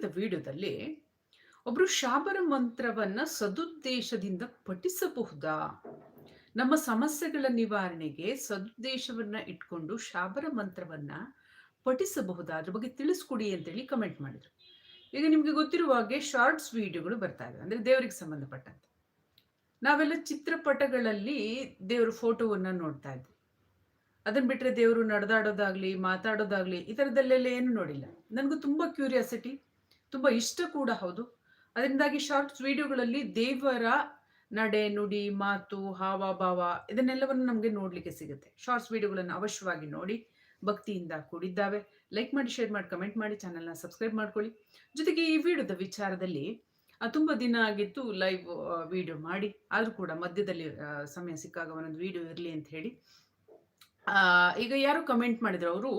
ಇವತ್ತಿನ ವಿಡಿಯೋದಲ್ಲಿ ಒಬ್ರು ಶಾಬರ ಮಂತ್ರವನ್ನ ಸದುದ್ದೇಶದಿಂದ ಪಠಿಸಬಹುದಾ? ನಮ್ಮ ಸಮಸ್ಯೆಗಳ ನಿವಾರಣೆಗೆ ಸದುದ್ದೇಶವನ್ನ ಇಟ್ಕೊಂಡು ಶಾಬರ ಮಂತ್ರವನ್ನ ಪಠಿಸಬಹುದಾ? ಅದ್ರ ಬಗ್ಗೆ ತಿಳಿಸ್ಕೊಡಿ ಅಂತೇಳಿ ಕಮೆಂಟ್ ಮಾಡಿದ್ರು. ಈಗ ನಿಮ್ಗೆ ಗೊತ್ತಿರುವ ಹಾಗೆ ಶಾರ್ಟ್ಸ್ ವಿಡಿಯೋಗಳು ಬರ್ತಾ ಇದೆ ಅಂದ್ರೆ ದೇವರಿಗೆ ಸಂಬಂಧಪಟ್ಟಂತೆ. ನಾವೆಲ್ಲ ಚಿತ್ರಪಟಗಳಲ್ಲಿ ದೇವರ ಫೋಟೋವನ್ನ ನೋಡ್ತಾ ಇದ್ವಿ. ಅದನ್ನ ಬಿಟ್ರೆ ದೇವರು ನಡೆದಾಡೋದಾಗ್ಲಿ, ಮಾತಾಡೋದಾಗ್ಲಿ ಈ ಥರದಲ್ಲೆಲ್ಲ ಏನು ನೋಡಿಲ್ಲ. ನನಗೂ ತುಂಬಾ ಕ್ಯೂರಿಯಾಸಿಟಿ ತುಂಬ ಇಷ್ಟ ಕೂಡ ಹೌದು. ಅದರಿಂದಾಗಿ ಶಾರ್ಟ್ಸ್ ವಿಡಿಯೋಗಳಲ್ಲಿ ದೇವರ ನಡೆ, ನುಡಿ, ಮಾತು, ಹಾವ, ಭಾವ ಇದನ್ನೆಲ್ಲವನ್ನು ನಮಗೆ ನೋಡಲಿಕ್ಕೆ ಸಿಗುತ್ತೆ. ಶಾರ್ಟ್ಸ್ ವಿಡಿಯೋಗಳನ್ನು ಅವಶ್ಯವಾಗಿ ನೋಡಿ ಭಕ್ತಿಯಿಂದ ಕೂಡಿದ್ದಾವೆ. ಲೈಕ್ ಮಾಡಿ ಶೇರ್ ಮಾಡಿ ಕಮೆಂಟ್ ಮಾಡಿ ಚಾನಲ್ನ ಸಬ್ಸ್ಕ್ರೈಬ್ ಮಾಡ್ಕೊಳ್ಳಿ. ಜೊತೆಗೆ ಈ ವಿಡಿಯೋದ ವಿಚಾರದಲ್ಲಿ ತುಂಬ ದಿನ ಆಗಿತ್ತು ಲೈವ್ ವಿಡಿಯೋ ಮಾಡಿ. ಆದರೂ ಕೂಡ ಮಧ್ಯದಲ್ಲಿ ಸಮಯ ಸಿಕ್ಕಾಗ ಒಂದೊಂದು ವಿಡಿಯೋ ಇರಲಿ ಅಂತ ಹೇಳಿ. ಈಗ ಯಾರು ಕಮೆಂಟ್ ಮಾಡಿದ್ರು, ಅವರು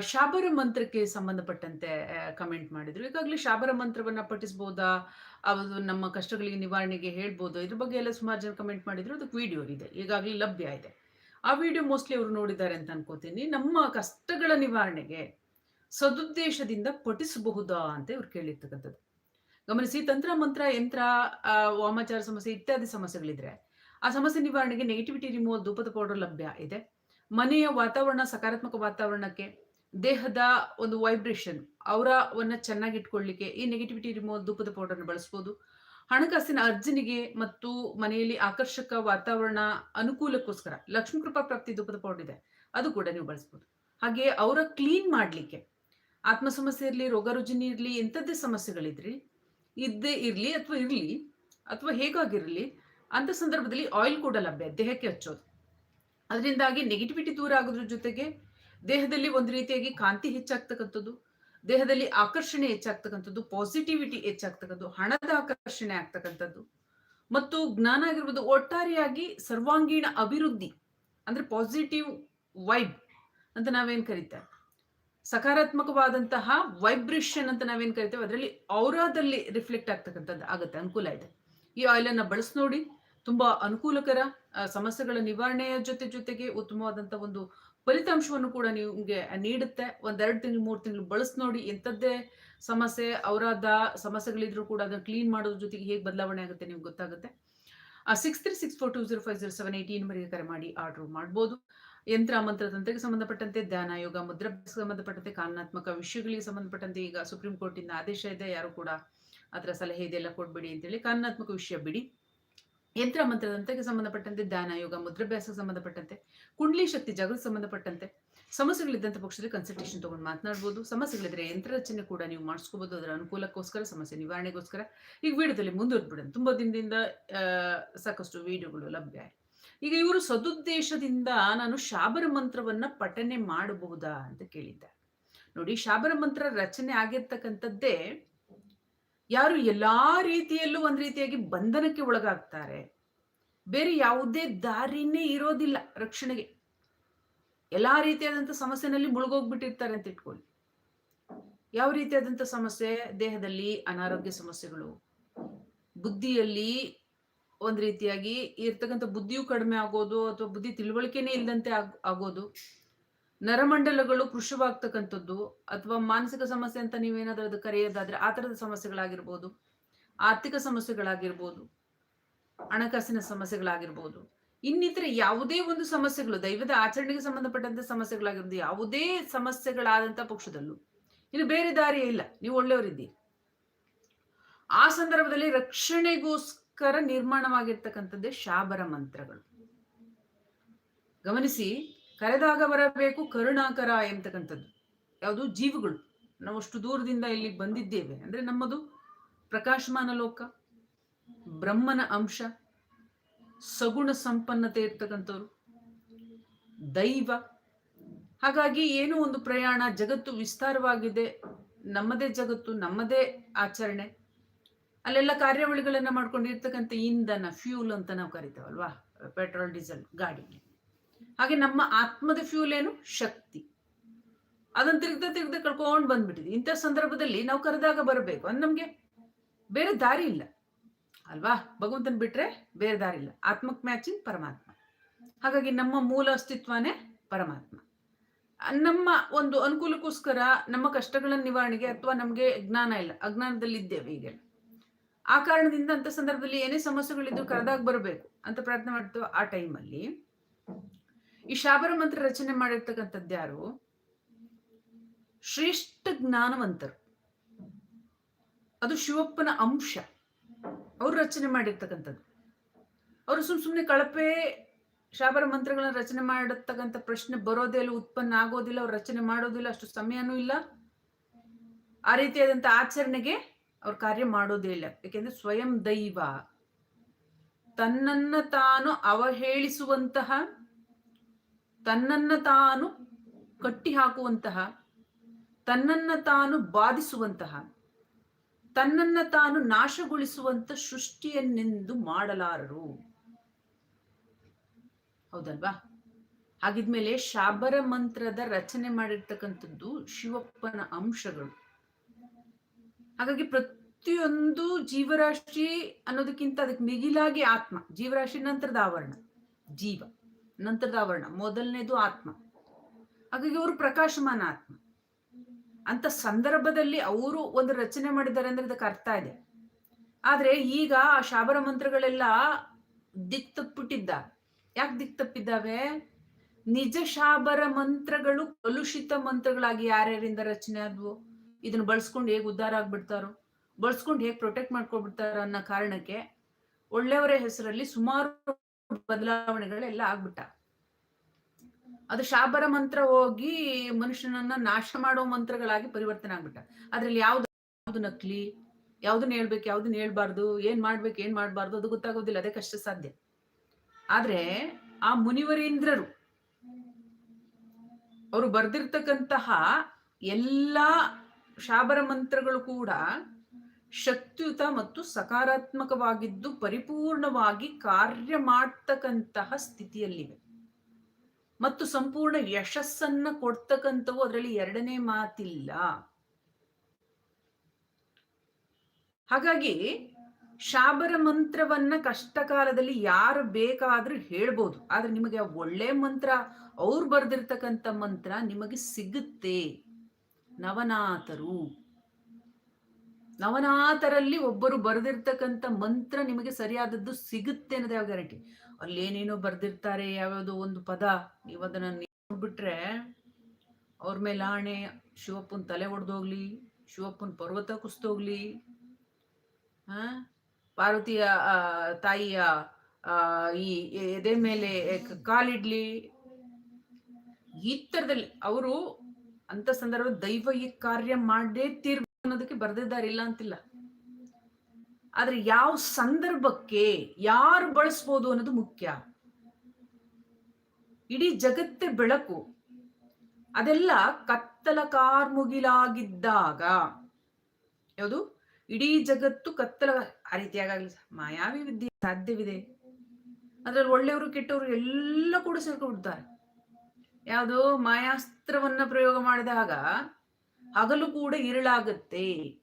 ಶಾಬರ ಮಂತ್ರಕ್ಕೆ ಸಂಬಂಧಪಟ್ಟಂತೆ ಕಮೆಂಟ್ ಮಾಡಿದ್ರು. ಈಗಾಗಲೇ ಶಾಬರ ಮಂತ್ರವನ್ನ ಪಠಿಸ್ಬೋದಾ? ಅದು ನಮ್ಮ ಕಷ್ಟಗಳಿಗೆ ನಿವಾರಣೆಗೆ ಹೇಳ್ಬೋದು? ಇದ್ರ ಬಗ್ಗೆ ಎಲ್ಲ ಸುಮಾರು ಜನ ಕಮೆಂಟ್ ಮಾಡಿದ್ರು. ಅದಕ್ಕೆ ವಿಡಿಯೋ ಇದೆ. ಈಗಾಗಲೇ ಲಭ್ಯ ಇದೆ. ಆ ವಿಡಿಯೋ ಮೋಸ್ಟ್ಲಿ ಅವರು ನೋಡಿದ್ದಾರೆ ಅಂತ ಅನ್ಕೋತೀನಿ. ನಮ್ಮ ಕಷ್ಟಗಳ ನಿವಾರಣೆಗೆ ಸದುದ್ದೇಶದಿಂದ ಪಠಿಸಬಹುದಾ ಅಂತ ಇವ್ರು ಕೇಳಿರ್ತಕ್ಕಂಥದ್ದು. ಗಮನಿಸಿ, ತಂತ್ರ, ಮಂತ್ರ, ಯಂತ್ರ ವಾಮಾಚಾರ ಸಮಸ್ಯೆ ಇತ್ಯಾದಿ ಸಮಸ್ಯೆಗಳಿದ್ರೆ ಆ ಸಮಸ್ಯೆ ನಿವಾರಣೆಗೆ ನೆಗೆಟಿವಿಟಿ ರಿಮೂವಲ್ ಧೂಪದ ಪೌಡರ್ ಲಭ್ಯ ಇದೆ. ಮನೆಯ ವಾತಾವರಣ, ಸಕಾರಾತ್ಮಕ ವಾತಾವರಣಕ್ಕೆ ದೇಹದ ಒಂದು ವೈಬ್ರೇಷನ್ ಅವರವನ್ನ ಚೆನ್ನಾಗಿ ಇಟ್ಕೊಳ್ಳಿಕ್ಕೆ ಈ ನೆಗೆಟಿವಿಟಿ ರಿಮೂವಲ್ ಧೂಪದ ಪೌಡರ್ನ ಬಳಸ್ಬೋದು. ಹಣಕಾಸಿನ ಅರ್ಜನಿಗೆ ಮತ್ತು ಮನೆಯಲ್ಲಿ ಆಕರ್ಷಕ ವಾತಾವರಣ ಅನುಕೂಲಕ್ಕೋಸ್ಕರ ಲಕ್ಷ್ಮೀ ಕೃಪಾ ಪ್ರಾಪ್ತಿ ಧೂಪದ ಪೌಡರ್ ಇದೆ, ಅದು ಕೂಡ ನೀವು ಬಳಸ್ಬೋದು. ಹಾಗೆ ಅವರ ಕ್ಲೀನ್ ಮಾಡಲಿಕ್ಕೆ, ಆತ್ಮ ಸಮಸ್ಯೆ ಇರಲಿ, ರೋಗ ರುಜಿನಿ ಇರಲಿ, ಎಂಥದ್ದೇ ಸಮಸ್ಯೆಗಳಿದ್ರಿ, ಇದ್ದೇ ಇರಲಿ ಅಥವಾ ಇರಲಿ, ಅಥವಾ ಹೇಗಾಗಿರಲಿ ಅಂತ ಸಂದರ್ಭದಲ್ಲಿ ಆಯಿಲ್ ಕೂಡ ಲಭ್ಯ, ದೇಹಕ್ಕೆ ಹಚ್ಚೋದು. ಅದರಿಂದಾಗಿ ನೆಗೆಟಿವಿಟಿ ದೂರ ಆಗೋದ್ರ ಜೊತೆಗೆ ದೇಹದಲ್ಲಿ ಒಂದು ರೀತಿಯಾಗಿ ಕಾಂತಿ ಹೆಚ್ಚಾಗ್ತಕ್ಕಂಥದ್ದು, ದೇಹದಲ್ಲಿ ಆಕರ್ಷಣೆ ಹೆಚ್ಚಾಗ್ತಕ್ಕಂಥದ್ದು ಪಾಸಿಟಿವಿಟಿ ಹೆಚ್ಚಾಗ್ತಕ್ಕಂಥದ್ದು, ಹಣದ ಆಕರ್ಷಣೆ ಆಗ್ತಕ್ಕಂಥದ್ದು. ಮತ್ತು ಜ್ಞಾನ ಆಗಿರ್ಬೋದು, ಒಟ್ಟಾರೆಯಾಗಿ ಸರ್ವಾಂಗೀಣ ಅಭಿವೃದ್ಧಿ, ಅಂದ್ರೆ ಪಾಸಿಟಿವ್ ವೈಬ್ ಅಂತ ನಾವೇನ್ ಕರಿತೇವೆ? ಸಕಾರಾತ್ಮಕವಾದಂತಹ ವೈಬ್ರೇಷನ್ ಅಂತ ನಾವೇನ್ ಕರಿತೇವೆ? ಅದರಲ್ಲಿ ಔರಾದಲ್ಲಿ ರಿಫ್ಲೆಕ್ಟ್ ಆಗ್ತಕ್ಕಂಥದ್ದು ಆಗುತ್ತೆ, ಅನುಕೂಲ ಇದೆ. ಈ ಆಯಿಲ್ ಅನ್ನ ಬಳಸಿ ನೋಡಿ, ತುಂಬಾ ಅನುಕೂಲಕರ ಸಮಸ್ಯೆಗಳ ನಿವಾರಣೆಯ ಜೊತೆ ಜೊತೆಗೆ ಉತ್ತಮವಾದಂತಹ ಒಂದು ಫಲಿತಾಂಶವನ್ನು ಕೂಡ ನಿಮ್ಗೆ ನೀಡುತ್ತೆ. ಒಂದೆರಡು ತಿಂಗಳು, ಮೂರು ತಿಂಗಳು ಬಳಸಿ ನೋಡಿ ಎಂಥದ್ದೇ ಸಮಸ್ಯೆ, ಅವರಾದ ಸಮಸ್ಯೆಗಳಿದ್ರು ಕೂಡ ಅದನ್ನ ಕ್ಲೀನ್ ಮಾಡೋದ್ರ ಜೊತೆಗೆ ಹೇಗೆ ಬದಲಾವಣೆ ಆಗುತ್ತೆ ನಿಮ್ಗೆ ಗೊತ್ತಾಗುತ್ತೆ. Six three six four two zero five zero seven eighteen ವರೆಗೆ ಕರೆ ಮಾಡಿ ಆರ್ಡರ್ ಮಾಡ್ಬೋದು. ಯಂತ್ರ, ಮಂತ್ರ, ತಂತ್ರಕ್ಕೆ ಸಂಬಂಧಪಟ್ಟಂತೆ, ಧ್ಯಾನ, ಯೋಗ ಮುದ್ರ ಸಂಬಂಧಪಟ್ಟಂತೆ, ಕಾನೂನಾತ್ಮಕ ವಿಷಯಗಳಿಗೆ ಸಂಬಂಧಪಟ್ಟಂತೆ ಈಗ ಸುಪ್ರೀಂ ಕೋರ್ಟಿನ ಆದೇಶ ಇದೆ. ಯಾರು ಕೂಡ ಅದರ ಸಲಹೆ ಇದೆಲ್ಲ ಕೊಡ್ಬೇಡಿ ಅಂತೇಳಿ ಕಾನೂನಾತ್ಮಕ ವಿಷಯ ಬಿಡಿ. ಯಂತ್ರ ಮಂತ್ರದಂತೆ ಸಂಬಂಧಪಟ್ಟಂತೆ, ಧ್ಯಾನ, ಯೋಗ ಮುದ್ರಾಭ್ಯಾಸಕ್ಕೆ ಸಂಬಂಧಪಟ್ಟಂತೆ, ಕುಂಡ್ಲಿ ಶಕ್ತಿ ಜಾಗೃತಿ ಸಂಬಂಧಪಟ್ಟಂತೆ ಸಮಸ್ಯೆಗಳಿದ್ದಂಥ ಪಕ್ಷದಲ್ಲಿ ಕನ್ಸಲ್ಟೇಷನ್ ತಗೊಂಡು ಮಾತನಾಡ್ಬೋದು. ಸಮಸ್ಯೆಗಳಿದ್ರೆ ಯಂತ್ರ ರಚನೆ ಕೂಡ ನೀವು ಮಾಡಿಸ್ಕೋಬಹುದು ಅದರ ಅನುಕೂಲಕ್ಕೋಸ್ಕರ, ಸಮಸ್ಯೆ ನಿವಾರಣೆಗೋಸ್ಕರ. ಈಗ ವಿಡಿಯೋದಲ್ಲಿ ಮುಂದುವರೆದ್ಬಿಡೋಣ. ತುಂಬಾ ದಿನದಿಂದ ಸಾಕಷ್ಟು ವಿಡಿಯೋಗಳು ಲಭ್ಯ ಈಗ ಇವರು ಸದುದ್ದೇಶದಿಂದ ನಾನು ಶಾಬರ ಮಂತ್ರವನ್ನ ಪಠನೆ ಮಾಡಬಹುದಾ ಅಂತ ಕೇಳಿದ್ದಾರೆ ನೋಡಿ, ಶಾಬರ ಮಂತ್ರ ರಚನೆ ಆಗಿರ್ತಕ್ಕಂಥದ್ದೇ ಯಾರು ಎಲ್ಲಾ ರೀತಿಯಲ್ಲೂ ಒಂದ್ ರೀತಿಯಾಗಿ ಬಂಧನಕ್ಕೆ ಒಳಗಾಗ್ತಾರೆ. ಬೇರೆ ಯಾವುದೇ ದಾರಿನೇ ಇರೋದಿಲ್ಲ ರಕ್ಷಣೆಗೆ. ಎಲ್ಲಾ ರೀತಿಯಾದಂಥ ಸಮಸ್ಯೆನಲ್ಲಿ ಮುಳುಗೋಗ್ಬಿಟ್ಟಿರ್ತಾರೆ ಅಂತ ಇಟ್ಕೊಳ್ಳಿ. ಯಾವ ರೀತಿಯಾದಂಥ ಸಮಸ್ಯೆ? ದೇಹದಲ್ಲಿ ಅನಾರೋಗ್ಯ ಸಮಸ್ಯೆಗಳು. ಬುದ್ಧಿಯಲ್ಲಿ ಒಂದ್ ರೀತಿಯಾಗಿ ಇರ್ತಕ್ಕಂಥ ಬುದ್ಧಿಯು ಕಡಿಮೆ ಆಗೋದು ಅಥವಾ ಬುದ್ಧಿ ತಿಳುವಳಿಕೆನೇ ಇಲ್ಲದಂತೆ ಆಗ್- ಆಗೋದು. ನರಮಂಡಲಗಳು ಕೃಷವಾಗ್ತಕ್ಕಂಥದ್ದು ಅಥವಾ ಮಾನಸಿಕ ಸಮಸ್ಯೆ ಅಂತ ನೀವೇನಾದ್ರೂ ಅದು ಕರೆಯೋದಾದ್ರೆ ಆ ಥರದ ಸಮಸ್ಯೆಗಳಾಗಿರ್ಬೋದು, ಆರ್ಥಿಕ ಸಮಸ್ಯೆಗಳಾಗಿರ್ಬೋದು, ಹಣಕಾಸಿನ ಸಮಸ್ಯೆಗಳಾಗಿರ್ಬೋದು. ಇನ್ನಿತರ ಯಾವುದೇ ಒಂದು ಸಮಸ್ಯೆಗಳು, ದೈವದ ಆಚರಣೆಗೆ ಸಂಬಂಧಪಟ್ಟಂತ ಸಮಸ್ಯೆಗಳಾಗಿರ್ಬೋದು, ಯಾವುದೇ ಸಮಸ್ಯೆಗಳಾದಂಥ ಪಕ್ಷದಲ್ಲೂ. ಇನ್ನು ಬೇರೆ ದಾರಿಯೇ ಇಲ್ಲ, ನೀವು ಒಳ್ಳೆಯವರಿದ್ದೀರಿ. ಆ ಸಂದರ್ಭದಲ್ಲಿ ರಕ್ಷಣೆಗೋಸ್ಕರ ನಿರ್ಮಾಣವಾಗಿರ್ತಕ್ಕಂಥದ್ದೇ ಶಾಬರ ಮಂತ್ರಗಳು. ಗಮನಿಸಿ ಕರೆದಾಗ ಬರಬೇಕು ಕರುಣಾಕರ ಎಂತಕ್ಕಂಥದ್ದು. ಯಾವುದು? ಜೀವಗಳು. ನಾವು ಅಷ್ಟು ದೂರದಿಂದ ಇಲ್ಲಿ ಬಂದಿದ್ದೇವೆ. ಅಂದ್ರೆ ನಮ್ಮದು ಪ್ರಕಾಶಮಾನ ಲೋಕ, ಬ್ರಹ್ಮನ ಅಂಶ, ಸಗುಣ ಸಂಪನ್ನತೆ ಇರ್ತಕ್ಕಂಥವ್ರು, ದೈವ. ಹಾಗಾಗಿ ಏನು ಒಂದು ಪ್ರಯಾಣ, ಜಗತ್ತು ವಿಸ್ತಾರವಾಗಿದೆ. ನಮ್ಮದೇ ಜಗತ್ತು, ನಮ್ಮದೇ ಆಚರಣೆ. ಅಲ್ಲೆಲ್ಲ ಕಾರ್ಯಾವಳಿಗಳನ್ನು ಮಾಡ್ಕೊಂಡಿರ್ತಕ್ಕಂಥ ಇಂಧನ, ಫ್ಯೂಲ್ ಅಂತ ನಾವು ಕರಿತೇವಲ್ವಾ? ಪೆಟ್ರೋಲ್, ಡೀಸೆಲ್, ಗಾಡಿ. ಹಾಗೆ ನಮ್ಮ ಆತ್ಮದ ಫ್ಯೂಲ್ ಏನು? ಶಕ್ತಿ. ಅದನ್ನ ತಿರುಗ್ದ ತಿರುಗ್ದ ಕಳ್ಕೊಂಡು ಬಂದ್ಬಿಟ್ಟಿದ್ವಿ. ಇಂಥ ಸಂದರ್ಭದಲ್ಲಿ ನಾವು ಕರೆದಾಗ ಬರಬೇಕು. ಅಂದ್ ನಮ್ಗೆ ಬೇರೆ ದಾರಿ ಇಲ್ಲ. ಅಲ್ವಾ? ಭಗವಂತನ ಬಿಟ್ರೆ ಬೇರೆ ದಾರಿ ಇಲ್ಲ. ಆತ್ಮಕ್ ಮ್ಯಾಚಿಂಗ್ ಪರಮಾತ್ಮ. ಹಾಗಾಗಿ ನಮ್ಮ ಮೂಲ ಅಸ್ತಿತ್ವನೇ ಪರಮಾತ್ಮ. ನಮ್ಮ ಒಂದು ಅನುಕೂಲಕ್ಕೋಸ್ಕರ ನಮ್ಮ ಕಷ್ಟಗಳ ನಿವಾರಣೆಗೆ ಅಥವಾ ನಮಗೆ ಜ್ಞಾನ ಇಲ್ಲ. ಅಜ್ಞಾನದಲ್ಲಿ ಇದ್ದೇವೆ ಈಗ. ಆ ಕಾರಣದಿಂದ ಅಂತ ಸಂದರ್ಭದಲ್ಲಿ ಏನೇ ಸಮಸ್ಯೆಗಳಿದ್ದು ಕರೆದಾಗ ಬರಬೇಕು ಅಂತ ಪ್ರಯತ್ನ ಮಾಡ್ತೇವೆ ಆ ಟೈಮಲ್ಲಿ ಈ ಶಾಬರ ಮಂತ್ರ ರಚನೆ ಮಾಡಿರ್ತಕ್ಕಂಥದ್ದು ಯಾರು? ಶ್ರೇಷ್ಠ ಜ್ಞಾನವಂತರು. ಅದು ಶಿವಪ್ಪನ ಅಂಶ. ಅವರು ರಚನೆ ಮಾಡಿರ್ತಕ್ಕಂಥದ್ದು. ಅವರು ಸುಮ್ ಸುಮ್ಮನೆ ಕಳಪೆ ಶಾಬರ ಮಂತ್ರಗಳನ್ನ ರಚನೆ ಮಾಡತಕ್ಕಂಥ ಪ್ರಶ್ನೆ ಬರೋದೇ ಇಲ್ಲ, ಉತ್ಪನ್ನ ಆಗೋದಿಲ್ಲ, ಅವ್ರು ರಚನೆ ಮಾಡೋದಿಲ್ಲ, ಅಷ್ಟು ಸಮಯನೂ ಇಲ್ಲ. ಆ ರೀತಿಯಾದಂಥ ಆಚರಣೆಗೆ ಅವ್ರ ಕಾರ್ಯ ಮಾಡೋದೇ ಇಲ್ಲ. ಯಾಕೆಂದ್ರೆ ಸ್ವಯಂ ದೈವ. ತನ್ನನ್ನ ತಾನು ಅವಹೇಳಿಸುವಂತಹ ತನ್ನನ್ನ ತಾನು ಕಟ್ಟಿ ಹಾಕುವಂತಹ ತನ್ನನ್ನ ತಾನು ಬಾಧಿಸುವಂತಹ, ತನ್ನನ್ನ ತಾನು ನಾಶಗೊಳಿಸುವಂತ ಸೃಷ್ಟಿಯನ್ನೆಂದು ಮಾಡಲಾರರು. ಹೌದಲ್ವಾ? ಹಾಗಿದ್ಮೇಲೆ ಶಾಬರ ಮಂತ್ರದ ರಚನೆ ಮಾಡಿರ್ತಕ್ಕಂಥದ್ದು ಶಿವಪ್ಪನ ಅಂಶಗಳು. ಹಾಗಾಗಿ ಪ್ರತಿಯೊಂದು ಜೀವರಾಶಿ ಅನ್ನೋದಕ್ಕಿಂತ ಅದಕ್ಕೆ ಮಿಗಿಲಾಗಿ ಆತ್ಮ, ಜೀವರಾಶಿ ನಂತರದ ಆವರಣ, ಜೀವ. ನಂತರದ ಆವರಣ, ಮೊದಲನೇದು ಆತ್ಮ. ಹಾಗಾಗಿ ಅವರು ಪ್ರಕಾಶಮಾನ ಆತ್ಮ. ಅಂತ ಸಂದರ್ಭದಲ್ಲಿ ಅವರು ಒಂದು ರಚನೆ ಮಾಡಿದ್ದಾರೆ ಅಂದ್ರೆ ಅದಕ್ಕೆ ಅರ್ಥ ಇದೆ. ಆದ್ರೆ ಈಗ ಆ ಶಾಬರ ಮಂತ್ರಗಳೆಲ್ಲ ದಿಕ್ ತಪ್ಪಿಟ್ಟಿದ್ದ ಯಾಕೆ ದಿಕ್ ತಪ್ಪಿದ್ದಾವೆ ನಿಜ ಶಾಬರ ಮಂತ್ರಗಳು ಕಲುಷಿತ ಮಂತ್ರಗಳಾಗಿ ಯಾರ್ಯಾರಿಂದ ರಚನೆ ಆದ್ವು? ಇದನ್ನ ಬಳಸ್ಕೊಂಡು ಹೇಗೆ ಉದ್ಧಾರ ಆಗ್ಬಿಡ್ತಾರೋ? ಬಳಸ್ಕೊಂಡು ಹೇಗೆ ಪ್ರೊಟೆಕ್ಟ್ ಮಾಡ್ಕೊಬಿಡ್ತಾರ ಅನ್ನೋ ಕಾರಣಕ್ಕೆ ಒಳ್ಳೆಯವರ ಹೆಸರಲ್ಲಿ ಸುಮಾರು ಬದಲಾವಣೆಗಳೆಲ್ಲ ಆಗ್ಬಿಟ್ಟ. ಅದು ಶಾಬರ ಮಂತ್ರ ಹೋಗಿ ಮನುಷ್ಯನನ್ನ ನಾಶ ಮಾಡೋ ಮಂತ್ರಗಳಾಗಿ ಪರಿವರ್ತನೆ ಆಗ್ಬಿಟ್ಟ. ಅದ್ರಲ್ಲಿ ಯಾವ್ದು ಯಾವ್ದು ನಕ್ಲಿ, ಯಾವ್ದನ್ನ ಹೇಳ್ಬೇಕು, ಯಾವ್ದನ್ನ ಹೇಳ್ಬಾರ್ದು, ಏನ್ ಮಾಡ್ಬೇಕು, ಏನ್ ಮಾಡ್ಬಾರ್ದು ಅದು ಗೊತ್ತಾಗೋದಿಲ್ಲ, ಅದೇ ಕಷ್ಟ ಸಾಧ್ಯ. ಆದ್ರೆ ಆ ಮುನಿವರೇಂದ್ರರು, ಅವರು ಬರ್ದಿರ್ತಕ್ಕಂತಹ ಎಲ್ಲಾ ಶಾಬರ ಮಂತ್ರಗಳು ಕೂಡ ಶಕ್ತಿಯುತ ಮತ್ತು ಸಕಾರಾತ್ಮಕವಾಗಿದ್ದು ಪರಿಪೂರ್ಣವಾಗಿ ಕಾರ್ಯ ಮಾಡ್ತಕ್ಕಂತಹ ಸ್ಥಿತಿಯಲ್ಲಿವೆ. ಮತ್ತು ಸಂಪೂರ್ಣ ಯಶಸ್ಸನ್ನ ಕೊಡ್ತಕ್ಕಂಥವು ಅದರಲ್ಲಿ ಎರಡನೇ ಮಾತಿಲ್ಲ. ಹಾಗಾಗಿ ಶಾಬರ ಮಂತ್ರವನ್ನ ಕಷ್ಟ ಕಾಲದಲ್ಲಿ ಯಾರು ಬೇಕಾದ್ರೂ ಹೇಳ್ಬೋದು. ಆದ್ರೆ ನಿಮಗೆ ಒಳ್ಳೆ ಮಂತ್ರ, ಅವ್ರು ಬರ್ದಿರ್ತಕ್ಕಂಥ ಮಂತ್ರ ನಿಮಗೆ ಸಿಗುತ್ತೆ. ನವನಾಥರು ನವನಾಥರಲ್ಲಿ ಒಬ್ಬರು ಬರೆದಿರ್ತಕ್ಕಂಥ ಮಂತ್ರ ನಿಮಗೆ ಸರಿಯಾದದ್ದು ಸಿಗುತ್ತೆ ಅನ್ನೋದು ಯಾವ ಗ್ಯಾರಂಟಿ? ಅಲ್ಲಿ ಏನೇನೋ ಬರ್ದಿರ್ತಾರೆ ಯಾವ್ಯಾವ್ದೋ ಒಂದು ಪದ, ನೀವು ಅದನ್ನ ನೋಡ್ಬಿಟ್ರೆ ಅವ್ರ ಮೇಲೆ ಆಣೆ, ಶಿವಪ್ಪನ ತಲೆ ಒಡೆದೋಗ್ಲಿ ಶಿವಪ್ಪನ ಪರ್ವತ ಕುಸ್ತೋಗ್ಲಿ ಆ? ಪಾರ್ವತಿಯ ತಾಯಿಯ ಈ ಎದೆ ಮೇಲೆ ಕಾಲಿಡ್ಲಿ. ಈ ತರದಲ್ಲಿ ಅವರು ಅಂತ ಸಂದರ್ಭ ದೈವ ಈ ಕಾರ್ಯ ಮಾಡೇ ತೀರ್ ಅನ್ನೋದಕ್ಕೆ ಬರ್ದಿದ್ದಾರೆ ಇಲ್ಲ ಅಂತಿಲ್ಲ. ಆದ್ರೆ ಯಾವ ಸಂದರ್ಭಕ್ಕೆ ಯಾರು ಬಳಸ್ಬೋದು ಅನ್ನೋದು ಮುಖ್ಯ. ಇಡೀ ಜಗತ್ತೇ ಬೆಳಕು. ಅದೆಲ್ಲ ಕತ್ತಲ ಕಾರ್ಮುಗಿಲಾಗಿದ್ದಾಗ. ಯಾವುದು? ಇಡೀ ಜಗತ್ತು ಕತ್ತಲ ಆ ರೀತಿಯಾಗಲಿ ಮಾಯಾವಿ ವಿದ್ಯೆ ಸಾಧ್ಯವಿದೆ. ಅದ್ರಲ್ಲಿ ಒಳ್ಳೆಯವರು, ಕೆಟ್ಟವರು ಎಲ್ಲ ಕೂಡ ಸೇರ್ಕೊಂಡ್ಬಿಡ್ತಾರೆ. ಯಾವುದು ಮಾಯಾಸ್ತ್ರವನ್ನ ಪ್ರಯೋಗ ಮಾಡಿದಾಗ ಹಗಲು ಕೂಡ ಇರಳಾಗತ್ತೆ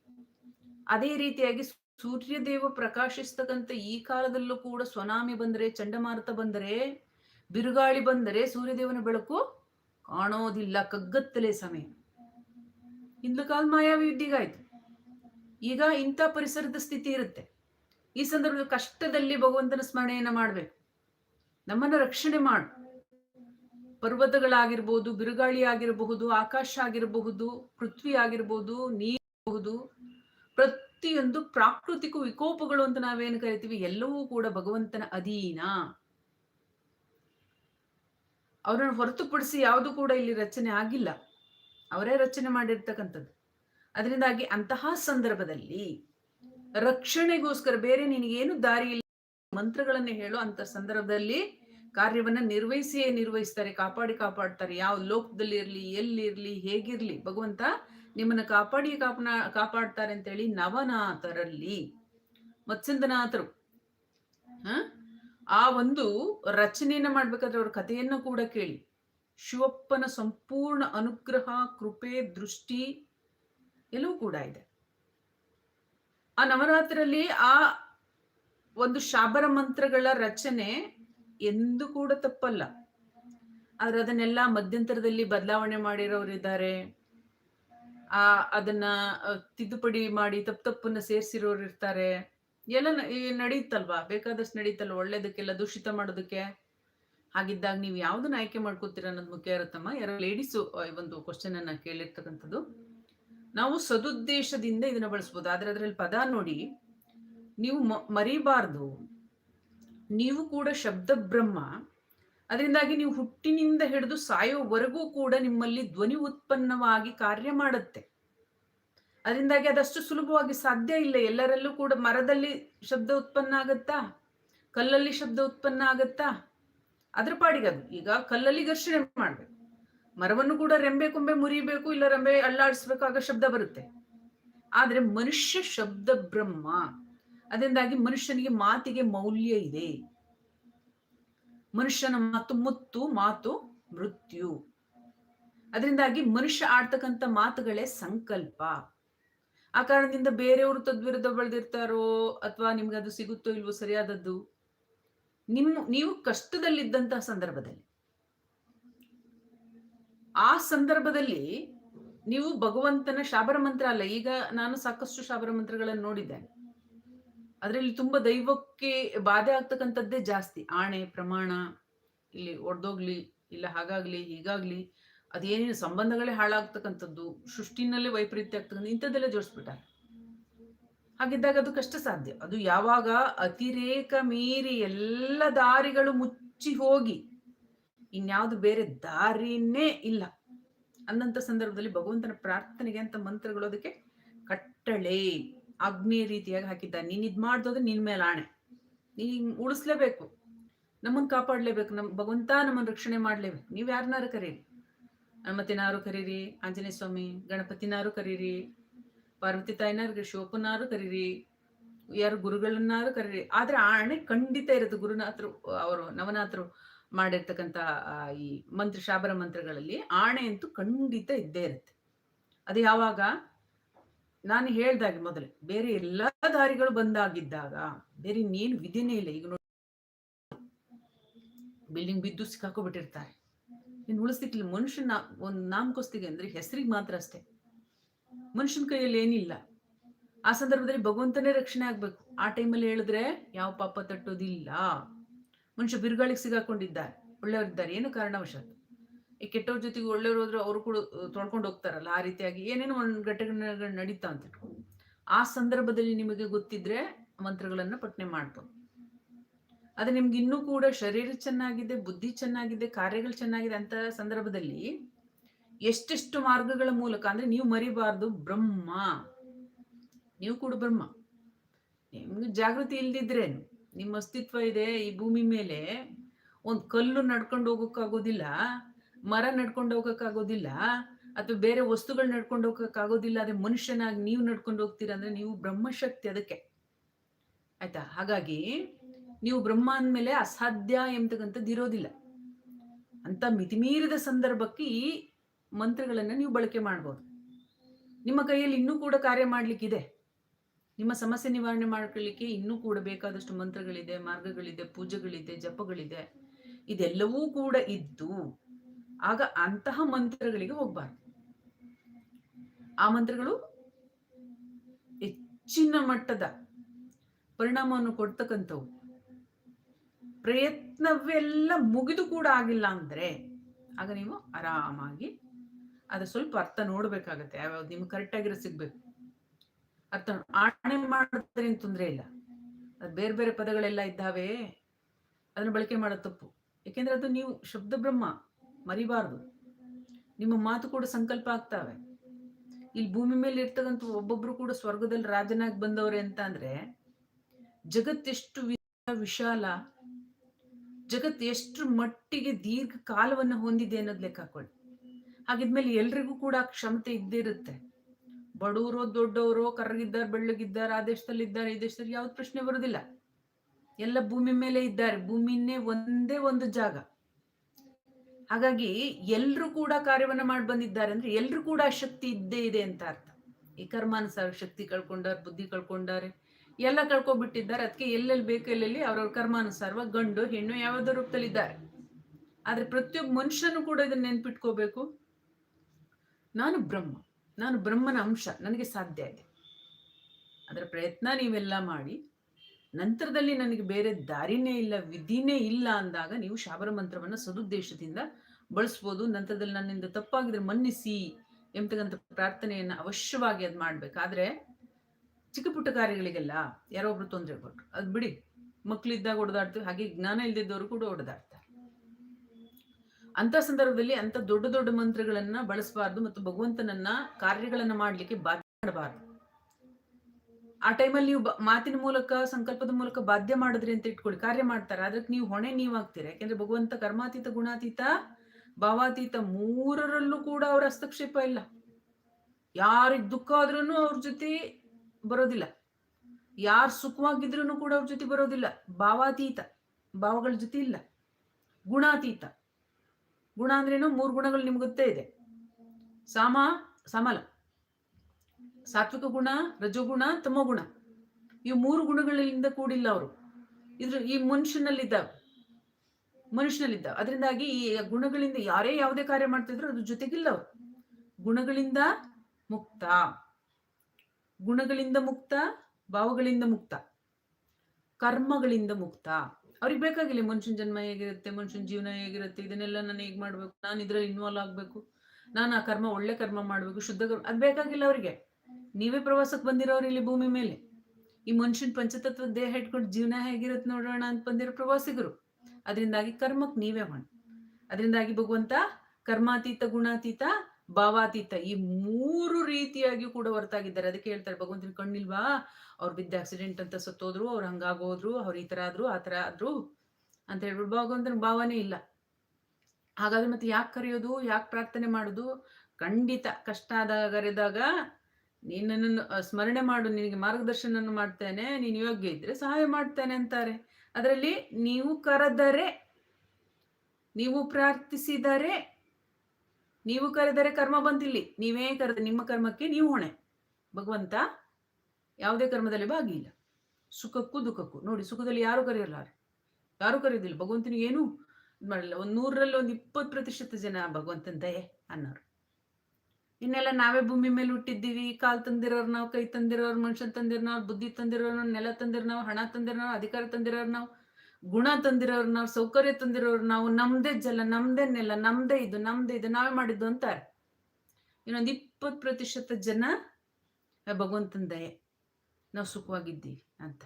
ಅದೇ ರೀತಿಯಾಗಿ ಸೂರ್ಯದೇವ ಪ್ರಕಾಶಿಸ್ತಕ್ಕಂಥ ಈ ಕಾಲದಲ್ಲೂ ಕೂಡ ಸ್ವನಾಮಿ ಬಂದರೆ, ಚಂಡಮಾರುತ ಬಂದರೆ, ಬಿರುಗಾಳಿ ಬಂದರೆ ಸೂರ್ಯದೇವನ ಬೆಳಕು ಕಾಣೋದಿಲ್ಲ, ಕಗ್ಗತ್ತಲೆ ಸಮಯ. ಹಿಂದ್ಲು ಕಾಲ ಮಾಯಾವಿ ಈಗ ಇಂಥ ಪರಿಸರದ ಸ್ಥಿತಿ ಇರುತ್ತೆ. ಈ ಸಂದರ್ಭದಲ್ಲಿ ಕಷ್ಟದಲ್ಲಿ ಭಗವಂತನ ಸ್ಮರಣೆಯನ್ನು ಮಾಡ್ಬೇಕು. ನಮ್ಮನ್ನು ರಕ್ಷಣೆ ಮಾಡು. ಪರ್ವತಗಳಾಗಿರ್ಬೋದು ಬಿರುಗಾಳಿ ಆಗಿರಬಹುದು ಆಕಾಶ ಆಗಿರಬಹುದು, ಪೃಥ್ವಿ ಆಗಿರ್ಬೋದು ನೀರಬಹುದು ಪ್ರತಿಯೊಂದು ಪ್ರಾಕೃತಿಕ ವಿಕೋಪಗಳು ಅಂತ ನಾವೇನು ಕರಿತೀವಿ? ಎಲ್ಲವೂ ಕೂಡ ಭಗವಂತನ ಅಧೀನ. ಅವರನ್ನು ಹೊರತುಪಡಿಸಿ ಯಾವುದು ಕೂಡ ಇಲ್ಲಿ ರಚನೆ ಆಗಿಲ್ಲ. ಅವರೇ ರಚನೆ ಮಾಡಿರ್ತಕ್ಕಂಥದ್ದು. ಅದರಿಂದಾಗಿ ಅಂತಹ ಸಂದರ್ಭದಲ್ಲಿ ರಕ್ಷಣೆಗೋಸ್ಕರ, ಬೇರೆ ನಿನಗೇನು ದಾರಿ ಇಲ್ಲ ಮಂತ್ರಗಳನ್ನು ಹೇಳೋ ಅಂತ ಸಂದರ್ಭದಲ್ಲಿ ಕಾರ್ಯವನ್ನ ನಿರ್ವಹಿಸಿಯೇ ನಿರ್ವಹಿಸ್ತಾರೆ, ಕಾಪಾಡಿ ಕಾಪಾಡ್ತಾರೆ. ಯಾವ ಲೋಕದಲ್ಲಿ ಇರ್ಲಿ ಎಲ್ಲಿರ್ಲಿ, ಹೇಗಿರ್ಲಿ, ಭಗವಂತ ನಿಮ್ಮನ್ನ ಕಾಪಾಡಿ ಕಾಪನ, ಕಾಪಾಡ್ತಾರೆ ಅಂತೇಳಿ ನವನಾಥರಲ್ಲಿ, ಮತ್ಸ್ಯಂದನಾಥರು. ಆ ಒಂದು ರಚನೆಯನ್ನ ಮಾಡ್ಬೇಕಾದ್ರೆ ಅವ್ರ ಕಥೆಯನ್ನ ಕೂಡ ಕೇಳಿ. ಶಿವಪ್ಪನ ಸಂಪೂರ್ಣ ಅನುಗ್ರಹ, ಕೃಪೆ, ದೃಷ್ಟಿ ಎಲ್ಲವೂ ಕೂಡ ಇದೆ. ಆ ನವರಾತ್ರಿಯಲ್ಲಿ ಆ ಒಂದು ಶಾಬರ ಮಂತ್ರಗಳ ರಚನೆ ಎಂದು ಕೂಡ ತಪ್ಪಲ್ಲ. ಆದ್ರೆ ಅದನ್ನೆಲ್ಲ ಮಧ್ಯಂತರದಲ್ಲಿ ಬದಲಾವಣೆ ಮಾಡಿರೋರಿದ್ದಾರೆ ಆ, ಅದನ್ನ ತಿದ್ದುಪಡಿ ಮಾಡಿ ತಪ್ಪು ತಪ್ಪನ್ನ ಸೇರಿಸಿರೋರು ಇರ್ತಾರೆ. ಎಲ್ಲ ನಡೀತಲ್ವಾ? ಬೇಕಾದಷ್ಟು ನಡೀತಲ್ವ ಒಳ್ಳೇದಕ್ಕೆಲ್ಲ ದೂಷಿತ ಮಾಡೋದಕ್ಕೆ. ಹಾಗಿದ್ದಾಗ ನೀವು ಯಾವ್ದನ್ನ ಆಯ್ಕೆ ಮಾಡ್ಕೋತೀರ ಅನ್ನೋದು ಮುಖ್ಯ ಇರುತ್ತಮ್ಮ? ಯಾರೋ ಲೇಡೀಸು ಒಂದು ಕ್ವಶನ್ ಅನ್ನ ಕೇಳಿರ್ತಕ್ಕಂಥದ್ದು. ನಾವು ಸದುದ್ದೇಶದಿಂದ ಇದನ್ನ ಬಳಸ್ಬೋದು. ಆದ್ರೆ ಅದರಲ್ಲಿ ಪದ ನೋಡಿ, ನೀವು ಮರಿಬಾರ್ದು. ನೀವು ಕೂಡ ಶಬ್ದ ಬ್ರಹ್ಮ. ಅದರಿಂದಾಗಿ ನೀವು ಹುಟ್ಟಿನಿಂದ ಹಿಡಿದು ಸಾಯೋವರೆಗೂ ಕೂಡ ನಿಮ್ಮಲ್ಲಿ ಧ್ವನಿ ಉತ್ಪನ್ನವಾಗಿ ಕಾರ್ಯ ಮಾಡುತ್ತೆ. ಅದರಿಂದಾಗಿ ಅದಷ್ಟು ಸುಲಭವಾಗಿ ಸಾಧ್ಯ ಇಲ್ಲ. ಎಲ್ಲರಲ್ಲೂ ಕೂಡ ಮರದಲ್ಲಿ ಶಬ್ದ ಉತ್ಪನ್ನ ಆಗತ್ತಾ? ಕಲ್ಲಲ್ಲಿ ಶಬ್ದ ಉತ್ಪನ್ನ ಆಗತ್ತಾ? ಅದ್ರ ಪಾಡಿಗೆ ಅದು. ಈಗ ಕಲ್ಲಲ್ಲಿ ಘರ್ಷಣೆ ಮಾಡ್ಬೇಕು. ಮರವನ್ನು ಕೂಡ ರೆಂಬೆ ಕೊಂಬೆ ಮುರಿಬೇಕು, ಇಲ್ಲ ರೆಂಬೆ ಅಲ್ಲಾಡಿಸ್ಬೇಕು ಆಗ ಶಬ್ದ ಬರುತ್ತೆ. ಆದ್ರೆ ಮನುಷ್ಯ ಶಬ್ದ ಬ್ರಹ್ಮ. ಅದರಿಂದಾಗಿ ಮನುಷ್ಯನಿಗೆ ಮಾತಿಗೆ ಮೌಲ್ಯ ಇದೆ. ಮನುಷ್ಯನ ಮಾತು ಮುತ್ತು, ಮಾತು ಮೃತ್ಯು. ಅದರಿಂದಾಗಿ ಮನುಷ್ಯ ಆಡ್ತಕ್ಕಂಥ ಮಾತುಗಳೇ ಸಂಕಲ್ಪ. ಆ ಕಾರಣದಿಂದ ಬೇರೆಯವರು ತದ್ವಿರುದ್ಧ ಬೆಳೆದಿರ್ತಾರೋ ಅಥವಾ ನಿಮ್ಗೆ ಅದು ಸಿಗುತ್ತೋ ಇಲ್ವೋ ಸರಿಯಾದದ್ದು. ನಿಮ್ಮ, ನೀವು ಕಷ್ಟದಲ್ಲಿದ್ದಂತಹ ಸಂದರ್ಭದಲ್ಲಿ. ಆ ಸಂದರ್ಭದಲ್ಲಿ ನೀವು ಭಗವಂತನ ಶಾಬರ ಮಂತ್ರ ಅಲ್ಲ, ಈಗ ನಾನು ಸಾಕಷ್ಟು ಶಾಬರ ಮಂತ್ರಗಳನ್ನು ನೋಡಿದ್ದೆ ಅದರಲ್ಲಿ ತುಂಬಾ ದೈವಕ್ಕೆ ಬಾಧೆ ಆಗ್ತಕ್ಕಂಥದ್ದೇ ಜಾಸ್ತಿ. ಆಣೆ, ಪ್ರಮಾಣ, ಇಲ್ಲಿ ಒಡೆದೋಗ್ಲಿ, ಇಲ್ಲ ಹಾಗಾಗ್ಲಿ, ಹೀಗಾಗ್ಲಿ ಅದೇನೇನು ಸಂಬಂಧಗಳೇ ಹಾಳಾಗ್ತಕ್ಕಂಥದ್ದು, ಸೃಷ್ಟಿನಲ್ಲೇ ವೈಪರೀತ್ಯ ಆಗ್ತಕ್ಕಂಥ ಇಂಥದ್ದೆಲ್ಲ ಜೋಡಿಸ್ಬಿಟ್ಟಾರೆ. ಹಾಗಿದ್ದಾಗ ಅದು ಕಷ್ಟ ಸಾಧ್ಯ. ಅದು ಯಾವಾಗ ಅತಿರೇಕ ಮೀರಿ ಎಲ್ಲ ದಾರಿಗಳು ಮುಚ್ಚಿ ಹೋಗಿ ಇನ್ಯಾವುದು ಬೇರೆ ದಾರಿನೇ ಇಲ್ಲ. ಅನ್ನಂತ ಸಂದರ್ಭದಲ್ಲಿ ಭಗವಂತನ ಪ್ರಾರ್ಥನೆಗೆ ಅಂತ ಮಂತ್ರಗಳು ಅದಕ್ಕೆ ಕಟ್ಟಳೆ. ಅಗ್ನಿ ರೀತಿಯಾಗಿ ಹಾಕಿದ್ದ ನೀನ್ ಇದ್ ಮಾಡ್ದೋದ್ರೆ ನಿನ್ ಮೇಲೆ ಆಣೆ. ನೀನ್ ಉಳಿಸ್ಲೇಬೇಕು. ನಮ್ಮನ್ ಕಾಪಾಡ್ಲೇಬೇಕು. ನಮ್ ಭಗವಂತ ನಮ್ಮನ್ ರಕ್ಷಣೆ ಮಾಡ್ಲೇಬೇಕು. ನೀವ್ ಯಾರನ್ನಾರು ಕರೀರಿ. ಹನುಮತಿನಾರು ಕರೀರಿ, ಆಂಜನೇಯ ಸ್ವಾಮಿ, ಗಣಪತಿನಾರು ಕರೀರಿ, ಪಾರ್ವತಿ ತಾಯಿನಾರು ಶಿವಪ್ಪನಾರು ಕರೀರಿ, ಯಾರು ಗುರುಗಳನ್ನಾರು ಕರೀರಿ. ಆದ್ರೆ ಆಣೆ ಖಂಡಿತ ಇರುತ್ತೆ ಗುರುನಾಥರು, ಅವರು ನವನಾಥರು ಮಾಡಿರ್ತಕ್ಕಂಥ ಈ ಮಂತ್ರ, ಶಾಬರ ಮಂತ್ರಗಳಲ್ಲಿ ಆಣೆ ಅಂತೂ ಖಂಡಿತ ಇದ್ದೇ ಇರುತ್ತೆ. ಅದು ಯಾವಾಗ? ನಾನು ಹೇಳ್ದಾಗ ಮೊದಲೇ, ಬೇರೆ ಎಲ್ಲಾ ದಾರಿಗಳು ಬಂದಾಗಿದ್ದಾಗ, ಬೇರೆ ಇನ್ನೇನು ವಿಧಿನೇ ಇಲ್ಲ. ಈಗ ನೋಡಿ ಬಿಲ್ಡಿಂಗ್ ಬಿದ್ದು ಸಿಕ್ಕಾಕೊಬಿಟ್ಟಿರ್ತಾರೆ. ಇನ್ನು ಉಳಿಸ್ಲಿಕ್ಕಿಲ್ಲ. ಮನುಷ್ಯನ ಒಂದು ನಾಮಕೋಸ್ತಿಗೆ ಅಂದ್ರೆ ಹೆಸರಿಗೆ ಮಾತ್ರ ಅಷ್ಟೇ. ಮನುಷ್ಯನ ಕೈಯಲ್ಲಿ ಏನಿಲ್ಲ. ಆ ಸಂದರ್ಭದಲ್ಲಿ ಭಗವಂತನೇ ರಕ್ಷಣೆ ಆಗ್ಬೇಕು. ಆ ಟೈಮಲ್ಲಿ ಹೇಳಿದ್ರೆ ಯಾವ ಪಾಪ ತಟ್ಟೋದಿಲ್ಲ. ಮನುಷ್ಯ ಬಿರುಗಾಳಿಗೆ ಸಿಗಾಕೊಂಡಿದ್ದಾರೆ. ಒಳ್ಳೆಯವರಿದ್ದಾರೆ. ಏನು ಕಾರಣವಶಾತ್? ಈ ಕೆಟ್ಟವ್ರ ಜೊತೆಗೆ ಒಳ್ಳೆಯವ್ರು ಹೋದ್ರೆ ಅವರು ಕೂಡ ತೊಳ್ಕೊಂಡು ಹೋಗ್ತಾರಲ್ಲ, ಆ ರೀತಿಯಾಗಿ ಏನೇನೋ ಒಂದು ಘಟನೆಗಳು ನಡೀತಾ ಅಂತ ಆ ಸಂದರ್ಭದಲ್ಲಿ ನಿಮಗೆ ಗೊತ್ತಿದ್ರೆ ಮಂತ್ರಗಳನ್ನ ಪಠನೆ ಮಾಡ್ಬೋದು. ಅದು ನಿಮ್ಗೆ ಇನ್ನೂ ಕೂಡ ಶರೀರ ಚೆನ್ನಾಗಿದೆ, ಬುದ್ಧಿ ಚೆನ್ನಾಗಿದೆ, ಕಾರ್ಯಗಳು ಚೆನ್ನಾಗಿದೆ ಅಂತ ಸಂದರ್ಭದಲ್ಲಿ ಎಷ್ಟೆಷ್ಟು ಮಾರ್ಗಗಳ ಮೂಲಕ, ಅಂದ್ರೆ ನೀವು ಮರಿಬಾರ್ದು, ಬ್ರಹ್ಮ. ನೀವು ಕೂಡ ಬ್ರಹ್ಮ. ನಿಮ್ಗೆ ಜಾಗೃತಿ ಇಲ್ದಿದ್ರೇನು, ನಿಮ್ಮ ಅಸ್ತಿತ್ವ ಇದೆ ಈ ಭೂಮಿ ಮೇಲೆ, ಒಂದು ಕಲ್ಲು ನಡ್ಕೊಂಡು ಹೋಗೋಕ್ಕಾಗೋದಿಲ್ಲ ಮರ ನಡ್ಕೊಂಡು ಹೋಗೋಕ್ಕಾಗೋದಿಲ್ಲ ಅಥವಾ ಬೇರೆ ವಸ್ತುಗಳು ನಡ್ಕೊಂಡು ಹೋಗೋಕ್ಕಾಗೋದಿಲ್ಲ, ಅದೇ ಮನುಷ್ಯನಾಗಿ ನೀವು ನಡ್ಕೊಂಡು ಹೋಗ್ತೀರಾ ಅಂದ್ರೆ ನೀವು ಬ್ರಹ್ಮಶಕ್ತಿ ಅದಕ್ಕೆ. ಆಯ್ತಾ? ಹಾಗಾಗಿ ನೀವು ಬ್ರಹ್ಮ ಅಂದಮೇಲೆ ಅಸಾಧ್ಯ ಎಂಬತಕ್ಕಂಥದ್ದು ಇರೋದಿಲ್ಲ. ಅಂತ ಮಿತಿಮೀರಿದ ಸಂದರ್ಭಕ್ಕೆ ಈ ಮಂತ್ರಗಳನ್ನು ನೀವು ಬಳಕೆ ಮಾಡ್ಬೋದು. ನಿಮ್ಮ ಕೈಯಲ್ಲಿ ಇನ್ನೂ ಕೂಡ ಕಾರ್ಯ ಮಾಡಲಿಕ್ಕಿದೆ. ನಿಮ್ಮ ಸಮಸ್ಯೆ ನಿವಾರಣೆ ಮಾಡ್ಕೊಳ್ಳಿಕ್ಕೆ ಇನ್ನೂ ಕೂಡ ಬೇಕಾದಷ್ಟು ಮಂತ್ರಗಳಿದೆ, ಮಾರ್ಗಗಳಿದೆ, ಪೂಜೆಗಳಿದೆ, ಜಪಗಳಿದೆ. ಇದೆಲ್ಲವೂ ಕೂಡ ಇದ್ದು ಆಗ ಅಂತಹ ಮಂತ್ರಗಳಿಗೆ ಹೋಗ್ಬಾರ್ದು. ಆ ಮಂತ್ರಗಳು ಹೆಚ್ಚಿನ ಮಟ್ಟದ ಪರಿಣಾಮವನ್ನು ಕೊಡ್ತಕ್ಕಂಥವು. ಪ್ರಯತ್ನವೆಲ್ಲ ಮುಗಿದು ಕೂಡ ಆಗಿಲ್ಲ ಅಂದ್ರೆ ಆಗ ನೀವು ಆರಾಮಾಗಿ ಅದ ಸ್ವಲ್ಪ ಅರ್ಥ ನೋಡ್ಬೇಕಾಗತ್ತೆ. ಯಾವ್ಯಾವ ನಿಮ್ಗೆ ಕರೆಕ್ಟ್ ಆಗಿರೋ ಸಿಗ್ಬೇಕು. ಅರ್ಥ ಆಣೆ ಮಾಡಿದ್ರೆ ತೊಂದ್ರೆ ಇಲ್ಲ. ಅದು ಬೇರೆ ಬೇರೆ ಪದಗಳೆಲ್ಲ ಇದ್ದಾವೆ. ಅದನ್ನ ಬಳಕೆ ಮಾಡೋದು ತಪ್ಪು. ಯಾಕೆಂದ್ರೆ ಅದು ನೀವು ಶಬ್ದ ಬ್ರಹ್ಮ ಮರಿಬಾರ್ದು. ನಿಮ್ಮ ಮಾತು ಕೂಡ ಸಂಕಲ್ಪ ಆಗ್ತಾವೆ. ಇಲ್ಲಿ ಭೂಮಿ ಮೇಲೆ ಇರ್ತಕ್ಕಂಥ ಒಬ್ಬೊಬ್ರು ಕೂಡ ಸ್ವರ್ಗದಲ್ಲಿ ರಾಜನಾಗಿ ಬಂದವ್ರೆ ಅಂತ ಅಂದ್ರೆ ಜಗತ್ತೆಷ್ಟು ವಿಶಾಲ, ಜಗತ್ ಎಷ್ಟು ಮಟ್ಟಿಗೆ ದೀರ್ಘ ಕಾಲವನ್ನ ಹೊಂದಿದೆ ಅನ್ನೋದ್ ಲೆಕ್ಕ ಹಾಕೊಳ್ಳಿ. ಹಾಗಿದ್ಮೇಲೆ ಎಲ್ರಿಗೂ ಕೂಡ ಕ್ಷಮತೆ ಇದ್ದೇ ಇರುತ್ತೆ. ಬಡವರೋ, ದೊಡ್ಡವರು ಕರಗಿದ್ದಾರೆ ಬೆಳ್ಳಗಿದ್ದಾರೆ, ಆ ದೇಶದಲ್ಲಿ ಇದ್ದಾರೆ, ಈ ದೇಶದಲ್ಲಿ ಯಾವ್ದು ಪ್ರಶ್ನೆ ಬರೋದಿಲ್ಲ. ಎಲ್ಲ ಭೂಮಿ ಮೇಲೆ ಇದ್ದಾರೆ. ಭೂಮಿನೇ ಒಂದೇ ಒಂದು ಜಾಗ. ಹಾಗಾಗಿ ಎಲ್ಲರೂ ಕೂಡ ಕಾರ್ಯವನ್ನು ಮಾಡಿ ಬಂದಿದ್ದಾರೆ ಅಂದ್ರೆ ಎಲ್ಲರೂ ಕೂಡ ಶಕ್ತಿ ಇದ್ದೇ ಇದೆ ಅಂತ ಅರ್ಥ. ಈ ಕರ್ಮಾನುಸಾರ ಶಕ್ತಿ ಕಳ್ಕೊಂಡಾರೆ ಬುದ್ಧಿ ಕಳ್ಕೊಂಡಾರೆ ಎಲ್ಲ ಕಳ್ಕೊಬಿಟ್ಟಿದ್ದಾರೆ ಅದಕ್ಕೆ ಎಲ್ಲೆಲ್ಲಿ ಬೇಕು ಎಲ್ಲೆಲ್ಲಿ ಅವ್ರವ್ರ ಕರ್ಮಾನುಸಾರವಾಗಿ ಗಂಡು, ಹೆಣ್ಣು ಯಾವುದೋ ರೂಪದಲ್ಲಿ ಇದ್ದಾರೆ ಆದ್ರೆ ಪ್ರತಿಯೊಬ್ಬ ಮನುಷ್ಯನು ಕೂಡ ಇದನ್ನ ನೆನ್ಪಿಟ್ಕೋಬೇಕು. ನಾನು ಬ್ರಹ್ಮ, ನಾನು ಬ್ರಹ್ಮನ ಅಂಶ, ನನಗೆ ಸಾಧ್ಯ ಇದೆ. ಅದರ ಪ್ರಯತ್ನ ನೀವೆಲ್ಲ ಮಾಡಿ ನಂತರದಲ್ಲಿ ನನಗೆ ಬೇರೆ ದಾರಿನೇ ಇಲ್ಲ, ವಿಧಿನೇ ಇಲ್ಲ ಅಂದಾಗ ನೀವು ಶಾಬರ ಮಂತ್ರವನ್ನ ಸದುದ್ದೇಶದಿಂದ ಬಳಸ್ಬೋದು. ನಂತರದಲ್ಲಿ ನನ್ನಿಂದ ತಪ್ಪಾಗಿದ್ರೆ ಮನ್ನಿಸಿ ಎಂಬತಕ್ಕಂಥ ಪ್ರಾರ್ಥನೆಯನ್ನು ಅವಶ್ಯವಾಗಿ ಅದು ಮಾಡ್ಬೇಕಾದ್ರೆ ಚಿಕ್ಕ ಪುಟ್ಟ ಕಾರ್ಯಗಳಿಗೆಲ್ಲ ಯಾರೋ ಒಬ್ರು ತೊಂದರೆ ಕೊಟ್ರು. ಅದು ಬಿಡಿ ಮಕ್ಕಳಿದ್ದಾಗ ಹೊಡೆದಾಡ್ತೀವಿ ಹಾಗೆ ಜ್ಞಾನ ಇಲ್ಲದಿದ್ದವರು ಕೂಡ ಹೊಡೆದಾಡ್ತಾರೆ ಅಂತ ಸಂದರ್ಭದಲ್ಲಿ ಅಂತ ದೊಡ್ಡ ದೊಡ್ಡ ಮಂತ್ರಗಳನ್ನ ಬಳಸಬಾರ್ದು ಮತ್ತು ಭಗವಂತನನ್ನ ಕಾರ್ಯಗಳನ್ನ ಮಾಡ್ಲಿಕ್ಕೆ ಬಾಧ್ಯ ಮಾಡಬಾರ್ದು ಆ ಟೈಮಲ್ಲಿ ನೀವು ಮಾತಿನ ಮೂಲಕ, ಸಂಕಲ್ಪದ ಮೂಲಕ ಬಾಧ್ಯ ಮಾಡಿದ್ರಿ ಅಂತ ಇಟ್ಕೊಳ್ಳಿ. ಕಾರ್ಯ ಮಾಡ್ತಾರೆ. ಅದಕ್ಕೆ ನೀವು ಹೊಣೆ ನೀವಾಗ್ತೀರಾ ಯಾಕೆಂದ್ರೆ ಭಗವಂತ ಕರ್ಮಾತೀತ, ಗುಣಾತೀತ, ಭಾವಾತೀತ ಮೂರರಲ್ಲೂ ಕೂಡ ಅವ್ರ ಹಸ್ತಕ್ಷೇಪ ಇಲ್ಲ. ಯಾರಿಗೆ ದುಃಖ ಆದ್ರೂ ಅವ್ರ ಜೊತೆ ಬರೋದಿಲ್ಲ. ಯಾರು ಸುಖವಾಗಿದ್ರು ಕೂಡ ಅವ್ರ ಜೊತೆ ಬರೋದಿಲ್ಲ. ಭಾವಾತೀತ, ಭಾವಗಳ ಜೊತೆ ಇಲ್ಲ. ಗುಣಾತೀತ. ಗುಣ ಅಂದ್ರೇನು ಮೂರು ಗುಣಗಳು ನಿಮ್ಗೆ ಗೊತ್ತೇ ಇದೆ. ಸಾಮ, ಸಮಲ. ಸಾತ್ವಿಕ ಗುಣ ರಜೋಗುಣ ತಮೋಗುಣ ಈ ಮೂರು ಗುಣಗಳಿಂದ ಕೂಡಿಲ್ಲ ಅವರು. ಇದ್ರ ಈ ಮನುಷ್ಯನಲ್ಲಿದ್ದಾವೆ. ಮನುಷ್ಯನಲ್ಲಿದ್ದ ಅದರಿಂದಾಗಿ ಈ ಗುಣಗಳಿಂದ ಯಾರೇ ಯಾವುದೇ ಕಾರ್ಯ ಮಾಡ್ತಿದ್ರು ಅದ್ರ ಜೊತೆಗಿಲ್ಲ ಅವರು. ಗುಣಗಳಿಂದ ಮುಕ್ತ. ಗುಣಗಳಿಂದ ಮುಕ್ತ, ಭಾವಗಳಿಂದ ಮುಕ್ತ. ಕರ್ಮಗಳಿಂದ ಮುಕ್ತ. ಅವ್ರಿಗೆ ಬೇಕಾಗಿಲ್ಲ ಮನುಷ್ಯನ ಜನ್ಮ ಹೇಗಿರುತ್ತೆ, ಮನುಷ್ಯನ ಜೀವನ ಹೇಗಿರುತ್ತೆ, ಇದನ್ನೆಲ್ಲ ನಾನು ಹೇಗೆ ಮಾಡ್ಬೇಕು, ನಾನು ಇದ್ರಲ್ಲಿ ಇನ್ವಾಲ್ವ್ ಆಗ್ಬೇಕು. ನಾನು ಆ ಕರ್ಮ ಒಳ್ಳೆ ಕರ್ಮ ಮಾಡ್ಬೇಕು, ಶುದ್ಧ ಕರ್ಮ, ಅದು ಬೇಕಾಗಿಲ್ಲ ಅವರಿಗೆ. ನೀವೇ ಪ್ರವಾಸಕ್ಕೆ ಬಂದಿರೋರು ಇಲ್ಲಿ ಭೂಮಿ ಮೇಲೆ? ಈ ಮನುಷ್ಯನ ಪಂಚತತ್ವ ದೇಹ ಇಟ್ಕೊಂಡು ಜೀವನ ಹೇಗಿರುತ್ತೆ ನೋಡೋಣ ಅಂತ ಬಂದಿರೋ ಪ್ರವಾಸಿಗರು. ಅದರಿಂದಾಗಿ ಕರ್ಮಕ್ಕೆ ನೀವೇ ಹೊಣೆ. ಅದರಿಂದಾಗಿ ಭಗವಂತ ಕರ್ಮಾತೀತ, ಗುಣಾತೀತ, ಭಾವಾತೀತ ಈ ಮೂರು ರೀತಿಯಾಗಿ ಕೂಡ ಹೊರತಾಗಿದ್ದಾರೆ. ಅದಕ್ಕೆ ಹೇಳ್ತಾರೆ ಭಗವಂತನ ಕಣ್ಣಿಲ್ವಾ? ಅವ್ರು ಬಿದ್ದ ಆಕ್ಸಿಡೆಂಟ್ ಅಂತ ಸತ್ತೋದ್ರು, ಅವ್ರು ಹಂಗಾಗೋದ್ರು, ಅವ್ರು ಈ ತರ ಆದ್ರು, ಆ ತರ ಆದ್ರು ಅಂತ ಹೇಳ್ಬಿಟ್ಟು ಭಗವಂತನ ಭಾವನೆ ಇಲ್ಲ. ಹಾಗಾದ್ರೆ ಮತ್ತೆ ಯಾಕೆ ಕರೆಯೋದು, ಯಾಕೆ ಪ್ರಾರ್ಥನೆ ಮಾಡೋದು? ಖಂಡಿತ ಕಷ್ಟ ಆದಾಗ ಕರೆದಾಗ ನೀನು ಸ್ಮರಣೆ ಮಾಡು, ನಿನಗೆ ಮಾರ್ಗದರ್ಶನ ಮಾಡ್ತೇನೆ, ನೀನು ಯೋಗ್ಯ ಇದ್ರೆ ಸಹಾಯ ಮಾಡ್ತೇನೆ ಅಂತಾರೆ. ಅದರಲ್ಲಿ ನೀವು ಕರೆದರೆ, ನೀವು ಪ್ರಾರ್ಥಿಸಿದರೆ, ನೀವು ಕರೆದರೆ ಕರ್ಮ ಬಂತಿಲ್ಲಿ ನೀವೇ ಕರೆದ, ನಿಮ್ಮ ಕರ್ಮಕ್ಕೆ ನೀವು ಹೊಣೆ. ಭಗವಂತ ಯಾವುದೇ ಕರ್ಮದಲ್ಲಿ ಭಾಗಿಯಿಲ್ಲ. ಸುಖಕ್ಕೂ ದುಃಖಕ್ಕೂ. ನೋಡಿ, ಸುಖದಲ್ಲಿ ಯಾರು ಕರೆಯಲಾರೆ? ಯಾರು ಕರೆಯೋದಿಲ್ಲ? ಭಗವಂತನಿಗೆ ಏನು ಮಾಡಲಿಲ್ಲ ಮಾಡಲ್ಲ ಒಂದು ನೂರರಲ್ಲಿ ಒಂದು ಇಪ್ಪತ್ತು ಪ್ರತಿಶತ ಜನ ಭಗವಂತನ ದಯೆ ಅನ್ನೋರು. ಇನ್ನೆಲ್ಲ ನಾವೇ ಭೂಮಿ ಮೇಲೆ ಹುಟ್ಟಿದ್ದೀವಿ, ಕಾಲ್ ತಂದಿರೋರು ನಾವು, ಕೈ ತಂದಿರೋರು, ಮನುಷ್ಯನ್ ತಂದಿರೋರು ಬುದ್ಧಿ ತಂದಿರೋರು ನೆಲ ತಂದಿರೋ ನಾವು, ಹಣ ತಂದಿರೋ ಅಧಿಕಾರ ತಂದಿರೋರು ನಾವು, ಗುಣ ತಂದಿರೋರು ನಾವು, ಸೌಕರ್ಯ ತಂದಿರೋರು ನಾವು, ನಮ್ದೇ ಜಲ, ನಮ್ದೇ ನೆಲ, ನಮ್ದೇ ಇದು ನಮ್ದೇ ಇದು, ನಾವೇ ಮಾಡಿದ್ದು ಅಂತಾರೆ. ಇನ್ನೊಂದು ಇಪ್ಪತ್ತು ಪ್ರತಿಶತ ಜನ ಭಗವಂತನ ದಯೆ. ನಾವು ಸುಖವಾಗಿದ್ದೀವಿ ಅಂತ.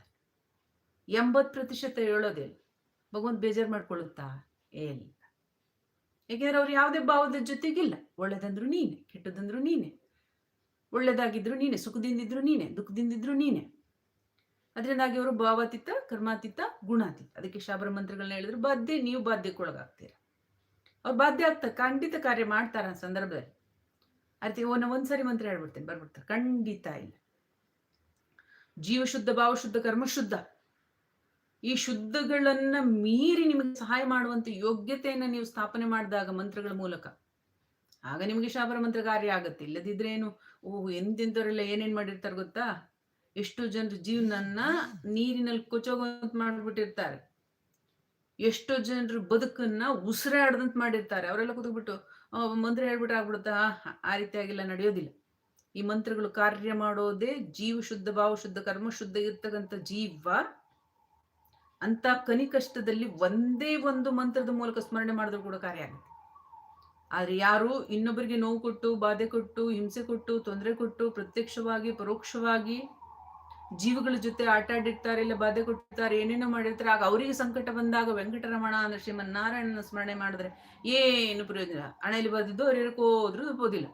ಎಂಬತ್ತು ಪ್ರತಿಶತ ಹೇಳೋದಿಲ್ಲ. ಭಗವಂತ ಬೇಜಾರು ಮಾಡ್ಕೊಳ್ಳುತ್ತಾ? ಏನಿಲ್ಲ ಯಾಕೆಂದ್ರೆ ಅವ್ರು ಯಾವುದೇ ಭಾವದ ಜೊತೆಗಿಲ್ಲ. ಒಳ್ಳೇದಂದ್ರು ನೀನೆ ಕೆಟ್ಟದಂದ್ರು ನೀನೆ. ಒಳ್ಳೇದಾಗಿದ್ರು ನೀನೆ, ಸುಖದಿಂದಿದ್ರು ನೀನೆ, ದುಃಖದಿಂದಿದ್ರು ನೀನೆ. ಅದರಿಂದಾಗಿ ಅವರು ಭಾವಾತೀತ, ಕರ್ಮಾತೀತ, ಗುಣಾತೀತ. ಅದಕ್ಕೆ ಶಾಬರ ಮಂತ್ರಗಳನ್ನ ಹೇಳಿದ್ರು ಬಾಧ್ಯ, ನೀವು ಬಾಧ್ಯಕ್ಕೊಳಗಾಗ್ತೀರ. ಅವ್ರು ಬಾಧ್ಯ ಆಗ್ತಾರೆ, ಖಂಡಿತ ಕಾರ್ಯ ಮಾಡ್ತಾರ ಸಂದರ್ಭದಲ್ಲಿ. ಅದಕ್ಕೆ ಓನ ಒಂದ್ಸರಿ ಮಂತ್ರ ಹೇಳ್ಬಿಡ್ತೇನೆ, ಬರ್ಬಿಡ್ತಾರೆ. ಖಂಡಿತ ಇಲ್ಲ. ಜೀವ ಶುದ್ಧ ಕರ್ಮಶುದ್ಧ. ಶುದ್ಧ ಕರ್ಮ ಶುದ್ಧ ಈ ಶುದ್ಧಗಳನ್ನ ಮೀರಿ ನಿಮಗೆ ಸಹಾಯ ಮಾಡುವಂತ ಯೋಗ್ಯತೆಯನ್ನ ನೀವು ಸ್ಥಾಪನೆ ಮಾಡಿದಾಗ ಮಂತ್ರಗಳ ಮೂಲಕ. ಆಗ ನಿಮಗೆ ಶಾಬರ ಮಂತ್ರ ಕಾರ್ಯ ಆಗುತ್ತೆ. ಇಲ್ಲದಿದ್ರೆ ಏನು? ಓಹ್ ಎಂತೆಂಥವರೆಲ್ಲ ಏನೇನ್ ಮಾಡಿರ್ತಾರೆ ಗೊತ್ತಾ? ಎಷ್ಟು ಜನರು ಜೀವನನ್ನ ನೀರಿನಲ್ಲಿ ಕೊಚ್ಚೋಗಂತ ಮಾಡ್ಬಿಟ್ಟಿರ್ತಾರೆ. ಎಷ್ಟೋ ಜನರು ಬದುಕನ್ನ ಉಸಿರಾಡ್ದಂತ ಮಾಡಿರ್ತಾರೆ. ಅವರೆಲ್ಲ ಕೂತುಬಿಟ್ಟು ಮಂತ್ರ ಹೇಳ್ಬಿಟ್ಟು ಆಗ್ಬಿಡುತ್ತಾ? ಆ ರೀತಿಯಾಗಿಲ್ಲ ನಡೆಯೋದಿಲ್ಲ. ಈ ಮಂತ್ರಗಳು ಕಾರ್ಯ ಮಾಡೋದೇ ಜೀವ ಶುದ್ಧ ಭಾವ ಶುದ್ಧ ಕರ್ಮ ಶುದ್ಧ ಇರ್ತಕ್ಕಂಥ ಜೀವ ಅಂತ ಕನಿಕಷ್ಟದಲ್ಲಿ ಒಂದೇ ಒಂದು ಮಂತ್ರದ ಮೂಲಕ ಸ್ಮರಣೆ ಮಾಡಿದ್ರು ಕೂಡ ಕಾರ್ಯ ಆಗುತ್ತೆ. ಆದರೆ ಯಾರು ಇನ್ನೊಬ್ಬರಿಗೆ ನೋವು ಕೊಟ್ಟು, ಬಾಧೆ ಕೊಟ್ಟು, ಹಿಂಸೆ ಕೊಟ್ಟು, ತೊಂದರೆ ಕೊಟ್ಟು, ಪ್ರತ್ಯಕ್ಷವಾಗಿ, ಪರೋಕ್ಷವಾಗಿ ಜೀವಗಳ ಜೊತೆ ಆಟಾಡಿರ್ತಾರೆ ಇಲ್ಲ ಬಾಧೆ ಕೊಟ್ಟಿರ್ತಾರೆ ಏನೇನೋ ಮಾಡಿರ್ತಾರೆ, ಆಗ ಅವರಿಗೆ ಸಂಕಟ ಬಂದಾಗ ವೆಂಕಟರಮಣ ಅಂದ್ರೆ ಶ್ರೀಮನ್ನಾರಾಯಣನ ಸ್ಮರಣೆ ಮಾಡಿದ್ರೆ ಏನು ಪ್ರಯೋಜನ ಹಣೆಯಲ್ಲಿ ಬರೆದಿದ್ದು ಅವ್ರು ಹೋದ್ರು ತಪ್ಪೋದಿಲ್ಲ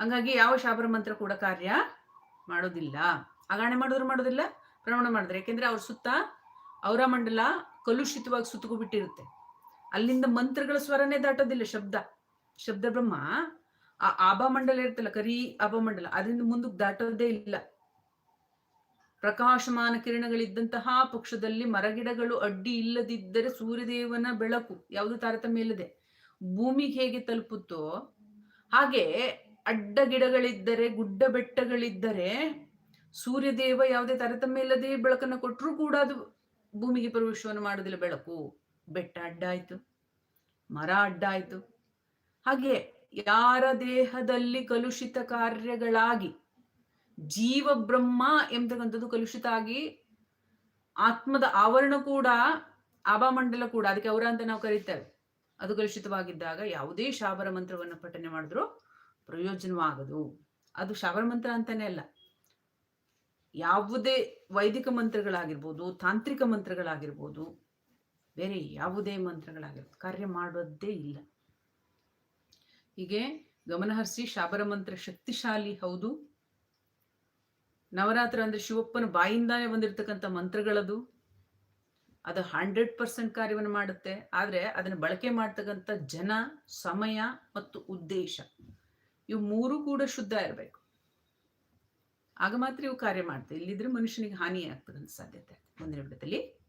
ಹಂಗಾಗಿ ಯಾವ ಶಾಬರ ಮಂತ್ರ ಕೂಡ ಕಾರ್ಯ ಮಾಡೋದಿಲ್ಲ. ಅಗಾಣೆ ಮಾಡಿದ್ರು ಮಾಡೋದಿಲ್ಲ, ಪ್ರಮಾಣ ಮಾಡಿದ್ರೆ. ಯಾಕೆಂದ್ರೆ ಅವ್ರ ಸುತ್ತ ಅವರ ಮಂಡಲ ಕಲುಷಿತವಾಗಿ ಸುತ್ತಕೊಂಡ್ಬಿಟ್ಟಿರುತ್ತೆ. ಅಲ್ಲಿಂದ ಮಂತ್ರಗಳ ಸ್ವರನೇ ದಾಟೋದಿಲ್ಲ ಶಬ್ದ. ಶಬ್ದ ಬ್ರಹ್ಮ, ಆ ಆಭಾ ಮಂಡಲ ಇರುತ್ತಲ್ಲ, ಕರಿ ಆಭಾಮಂಡಲ ಅದರಿಂದ ಮುಂದಕ್ಕೆ ದಾಟೋದೇ ಇಲ್ಲ. ಪ್ರಕಾಶಮಾನ ಕಿರಣಗಳಿದ್ದಂತಹ ಪಕ್ಷದಲ್ಲಿ ಮರಗಿಡಗಳು ಅಡ್ಡಿ ಇಲ್ಲದಿದ್ದರೆ ಸೂರ್ಯದೇವನ ಬೆಳಕು ಯಾವುದು ತಾರತಮ್ಯ ಇಲ್ಲದೆ ಭೂಮಿಗೆ ಹೇಗೆ ತಲುಪುತ್ತೋ ಹಾಗೆ ಅಡ್ಡ ಗಿಡಗಳಿದ್ದರೆ, ಗುಡ್ಡ ಬೆಟ್ಟಗಳಿದ್ದರೆ ಸೂರ್ಯದೇವ ಯಾವುದೇ ತಾರತಮ್ಯ ಇಲ್ಲದೆ ಬೆಳಕನ್ನು ಕೊಟ್ಟರೂ ಕೂಡ ಅದು ಭೂಮಿಗೆ ಪ್ರವೇಶವನ್ನು ಮಾಡೋದಿಲ್ಲ, ಬೆಳಕು. ಬೆಟ್ಟ ಅಡ್ಡ ಆಯ್ತು ಮರ ಅಡ್ಡ ಆಯ್ತು ಹಾಗೆ ಯಾರ ದೇಹದಲ್ಲಿ ಕಲುಷಿತ ಕಾರ್ಯಗಳಾಗಿ, ಜೀವ ಬ್ರಹ್ಮ ಎಂಬತಕ್ಕಂಥದ್ದು ಕಲುಷಿತ ಆಗಿ, ಆತ್ಮದ ಆವರಣ ಕೂಡ ಆಭಾಮಂಡಲ ಕೂಡ, ಅದಕ್ಕೆ ಅವರ ಅಂತ ನಾವು ಕರೀತೇವೆ. ಅದು ಕಲುಷಿತವಾಗಿದ್ದಾಗ ಯಾವುದೇ ಶಾಬರ ಮಂತ್ರವನ್ನು ಪಠನೆ ಮಾಡಿದ್ರು ಪ್ರಯೋಜನವಾಗದು. ಅದು ಶಾಬರ ಮಂತ್ರ ಅಂತಾನೆ ಅಲ್ಲ. ಯಾವುದೇ ವೈದಿಕ ಮಂತ್ರಗಳಾಗಿರ್ಬೋದು, ತಾಂತ್ರಿಕ ಮಂತ್ರಗಳಾಗಿರ್ಬೋದು, ಬೇರೆ ಯಾವುದೇ ಮಂತ್ರಗಳಾಗಿರ್ಬೋದು, ಕಾರ್ಯ ಮಾಡೋದೇ ಇಲ್ಲ. ಹೀಗೆ ಗಮನಹರಿಸಿ ಶಾಬರ ಮಂತ್ರ ಶಕ್ತಿಶಾಲಿ ಹೌದು. ನವರಾತ್ರಿ ಅಂದ್ರೆ ಶಿವಪ್ಪನ ಬಾಯಿಂದಾನೇ ಬಂದಿರತಕ್ಕಂಥ ಮಂತ್ರಗಳದು. ಅದು ಹಂಡ್ರೆಡ್ ಪರ್ಸೆಂಟ್ ಕಾರ್ಯವನ್ನು ಮಾಡುತ್ತೆ. ಆದರೆ ಅದನ್ನು ಬಳಕೆ ಮಾಡ್ತಕ್ಕಂಥ ಜನ, ಸಮಯ ಮತ್ತು ಉದ್ದೇಶ. ಇವು ಮೂರು ಕೂಡ ಶುದ್ಧ ಇರಬೇಕು. ಆಗ ಮಾತ್ರ ಇವು ಕಾರ್ಯ ಮಾಡ್ತವೆ. ಇಲ್ಲಿದ್ರೆ ಮನುಷ್ಯನಿಗೆ ಹಾನಿ ಆಗ್ತದಂತ ಸಾಧ್ಯತೆ ಮುಂದಿನ ವಿಡದಲ್ಲಿ